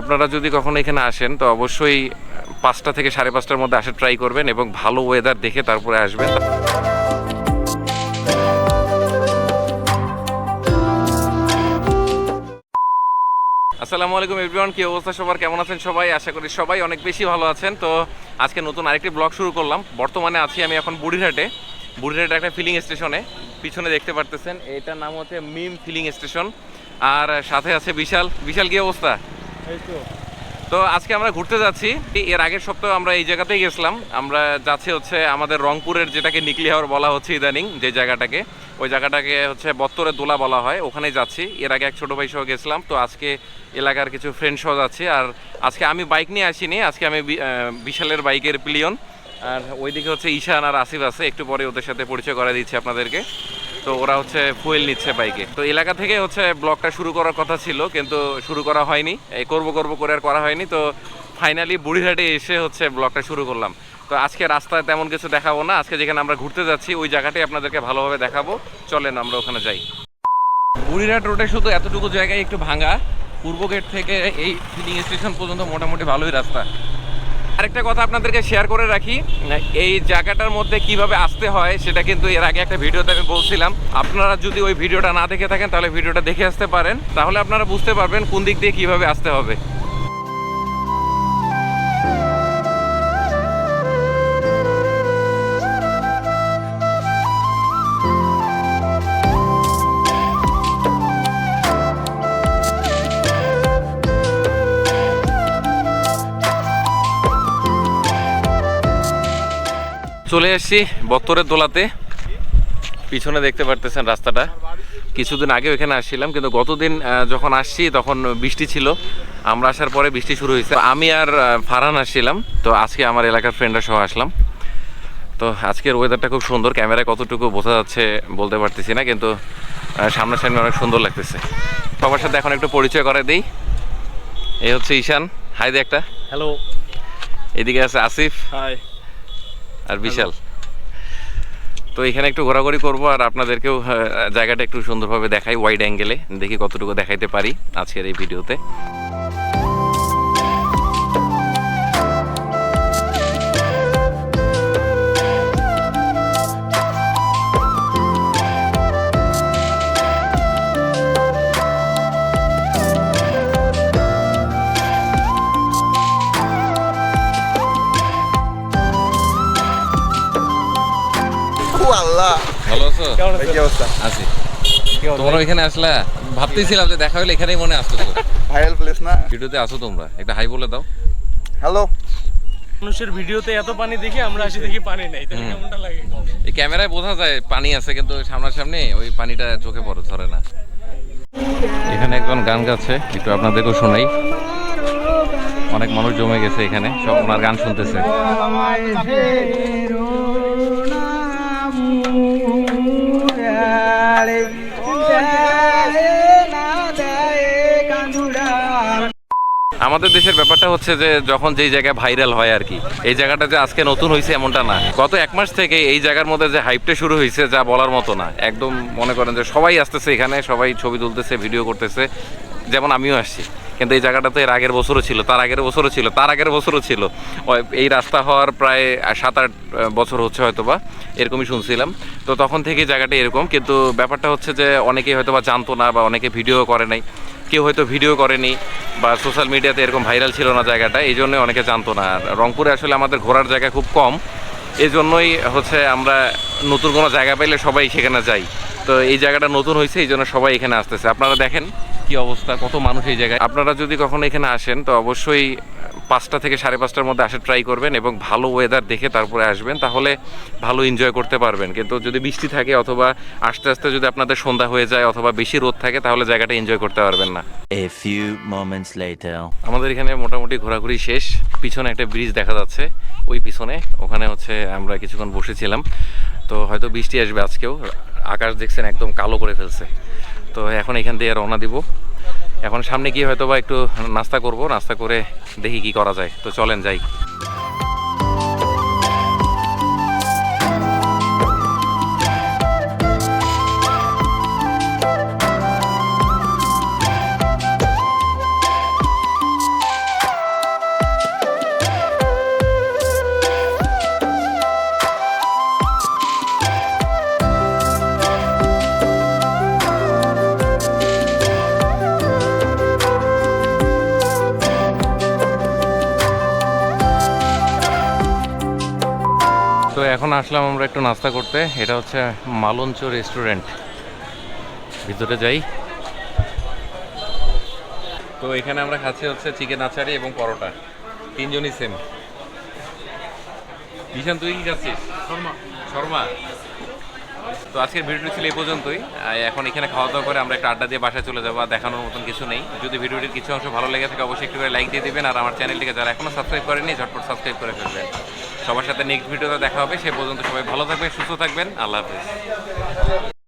আপনারা যদি কখনো এখানে আসেন, তো অবশ্যই পাঁচটা থেকে সাড়ে পাঁচটার মধ্যে আসে ট্রাই করবেন এবং ভালো ওয়েদার দেখে তারপরে আসবেন। আসসালামু আলাইকুম এভরিওয়ান কি অবস্থা সবার? কেমন আছেন সবাই? আশা করি সবাই অনেক বেশি ভালো আছেন। তো আজকে নতুন আরেকটি ব্লগ শুরু করলাম। বর্তমানে আছি আমি এখন বুড়িরহাটে। বুড়িরহাটে একটা ফিলিং স্টেশনে পিছনে দেখতে পারতেছেন এটার নাম হচ্ছে মিম ফিলিং স্টেশন। আর সাথে আছে বিশাল। বিশাল কি অবস্থা? তো। আজকে আমরা ঘুরতে যাচ্ছি। এর আগের সপ্তাহে আমরা এই জায়গাতেই গেছিলাম। আমরা যাচ্ছি হচ্ছে আমাদের রংপুরের যেটাকে নিকলি হাওর বলা হচ্ছে ইদানিং যে জায়গাটাকে। ওই জায়গাটাকে হচ্ছে বত্তরের দোলা বলা হয়। ওখানে যাচ্ছি। এর আগে এক ছোটো ভাই সহ গেছিলাম। তো আজকে এলাকার কিছু ফ্রেন্ড সহ যাচ্ছি। আর আজকে আমি বাইক নিয়ে আসিনি। আজকে আমি বিশালের বাইকের পিলিয়ন আর ওইদিকে হচ্ছে ঈশান আর আসিফ আছে, একটু পরে ওদের সাথে পরিচয় করে দিচ্ছে আপনাদেরকে। তো ওরা হচ্ছে ফুয়েল নিচ্ছে বাইকে তো এলাকা থেকে হচ্ছে ব্লগটা শুরু করার কথা ছিল, কিন্তু শুরু করা হয়নি। এই করব করব করে আর করা হয়নি, তো ফাইনালি বুড়িঘাটে এসে হচ্ছে ব্লগটা শুরু করলাম। তো আজকে রাস্তায় তেমন কিছু দেখাবো না, আজকে যেখানে আমরা ঘুরতে যাচ্ছি, ওই জায়গাটাই আপনাদেরকে ভালোভাবে দেখাবো। চলেন আমরা ওখানে যাই। বুড়িঘাট রোডে শুধু এতটুকু জায়গায় একটু ভাঙা, পূর্ব গেট থেকে এই ফিলিং স্টেশন পর্যন্ত মোটামুটি ভালোই রাস্তা। আরেকটা কথা আপনাদেরকে শেয়ার করে রাখি, এই জায়গাটার মধ্যে কীভাবে আসতে হয় সেটা কিন্তু এর আগে একটা ভিডিওতে আমি বলছিলাম। আপনারা যদি ওই ভিডিওটা না দেখে থাকেন, তাহলে ভিডিওটা দেখে আসতে পারেন। তাহলে আপনারা বুঝতে পারবেন কোন দিক দিয়ে কীভাবে আসতে হবে। চলে এসেছি বত্তরের দোলাতে। পিছনে দেখতে পারতেছেন রাস্তাটা। কিছুদিন আগে এখানে আসছিলাম কিন্তু গতদিন যখন আসছি তখন বৃষ্টি ছিল। আমরা আসার পরে বৃষ্টি শুরু হয়েছে। আমি আর ফারহান আসছিলাম তো আজকে আমার এলাকার ফ্রেন্ডরা সহ আসলাম। তো আজকের ওয়েদারটা খুব সুন্দর ক্যামেরায় কতটুকু বোঝা যাচ্ছে বলতে পারতেছি না কিন্তু সামনাসামনি অনেক সুন্দর লাগতেছে। সবার সাথে এখন একটু পরিচয় করে দিই। এই হচ্ছে ঈশান। হাই দে একটা। হ্যালো এদিকে আছে আসিফ। হাই আর বিশাল। তো এখানে একটু ঘোরাঘুরি করব আর আপনাদেরকেও জায়গাটা একটু সুন্দরভাবে দেখাই ওয়াইড অ্যাঙ্গেলে দেখি কতটুকু দেখাইতে পারি আজকের এই ভিডিওতে। ভাই কি অবস্থা? আছি। তোমরা এখানে আসলা ভাবতেছিলাম যে দেখা হলে এখানেই মনে আসতো ভাইরাল প্লেস না? ভিডিওতে আসো তোমরা। একটা হাই বলে দাও। হ্যালো মানুষের ভিডিওতে এত পানি দেখি আমরা আসি দেখি পানি নাই তাহলে কেমনটা লাগে? এই ক্যামেরায় বোঝা যায় পানি আছে কিন্তু সামনাসামনি ওই পানিটা চোখে পড়ে ধরে না। এখানে একজন গান গাচ্ছে একটু আপনাদেরকেও শোনাই। অনেক মানুষ জমে গেছে এখানে সব ওনার গান শুনতেছে। আমাদের দেশের ব্যাপারটা হচ্ছে যে যখন যেই জায়গায় ভাইরাল হয় আর কি, এই জায়গাটা যে আজকে নতুন হয়েছে এমনটা না। গত এক মাস থেকে এই জায়গার মধ্যে যে হাইপটা শুরু হয়েছে যা বলার মতো না। একদম মনে করেন যে সবাই আসতেছে এখানে, সবাই ছবি তুলতেছে ভিডিও করতেছে। যেমন আমিও আসছি। কিন্তু এই জায়গাটা তো এর আগের বছরও ছিল, তার আগের বছরও ছিল, তার আগের বছরও ছিল। এই রাস্তা হওয়ার প্রায় সাত আট বছর হচ্ছে হয়তো বা এরকমই শুনছিলাম। তো তখন থেকে জায়গাটা এরকম, কিন্তু ব্যাপারটা হচ্ছে যে অনেকেই হয়তো বা জানতো না বা অনেকে ভিডিও করে নাই। কেউ হয়তো ভিডিও করেনি বা সোশ্যাল মিডিয়াতে এরকম ভাইরাল ছিল না জায়গাটা, এই জন্যই অনেকে জানতো না। আর রংপুরে আসলে আমাদের ঘোরার জায়গা খুব কম, এই জন্যই হচ্ছে আমরা নতুন কোনো জায়গা পাইলে সবাই সেখানে যাই। তো এই জায়গাটা নতুন হয়েছে এই জন্য সবাই এখানে আসতেছে। আপনারা দেখেন। কি অবস্থা? কত মানুষ এই জায়গায়? আপনারা যদি কখনো এখানে আসেন তো অবশ্যই পাঁচটা থেকে সাড়ে পাঁচটার মধ্যে আসার ট্রাই করবেন এবং ভালো ওয়েদার দেখে তারপরে আসবেন তাহলে ভালো এনজয় করতে পারবেন। কিন্তু যদি বৃষ্টি থাকে অথবা আস্তে আস্তে যদি আপনাদের সন্ধ্যা হয়ে যায় অথবা বেশি রোদ থাকে তাহলে জায়গাটা এনজয় করতে পারবেন না. আমাদের এখানে মোটামুটি ঘোরাঘুরি শেষ। পিছনে একটা ব্রিজ দেখা যাচ্ছে। ওই পিছনে। ওখানে হচ্ছে আমরা কিছুক্ষণ বসেছিলাম। তো হয়তো বৃষ্টি আসবে আজকেও। আকাশ দেখছেন একদম কালো করে ফেলছে। তো এখন এখান দিয়ে রওনা দিব। এখন সামনে গিয়ে হয়তো বা একটু নাস্তা করব। নাস্তা করে দেখি কি করা যায়। তো চলেন যাই। এখন আসলাম আমরা একটু নাস্তা করতে। এটা হচ্ছে মালঞ্চ রেস্টুরেন্ট ভিতরে যাই। তো এখানে আমরা খাচ্ছি হচ্ছে চিকেন আচারি এবং পরোটা। তিনজনই সেম ঈশান তুই কি খাচ্ছিস? শর্মা। শর্মা? তো আজকের ভিডিওটি ছিল এই পর্যন্তই। এখন এখানে খাওয়া দাওয়া করে আমরা একটা আড্ডা দিয়ে বাসায় চলে যাব। আর দেখানোর মতন কিছু নেই। যদি ভিডিওটির কিছু অংশ ভালো লেগে থাকে অবশ্যই একটু করে লাইক দিয়ে দিবেন। আর আমার চ্যানেলটিকে যারা এখনও সাবস্ক্রাইব করেনি ঝটপট সাবস্ক্রাইব করে ফেলবেন। সবার সাথে নেক্সট ভিডিওতে দেখা হবে। সে পর্যন্ত সবাই ভালো থাকবেন, সুস্থ থাকবেন। আল্লাহ হাফিজ।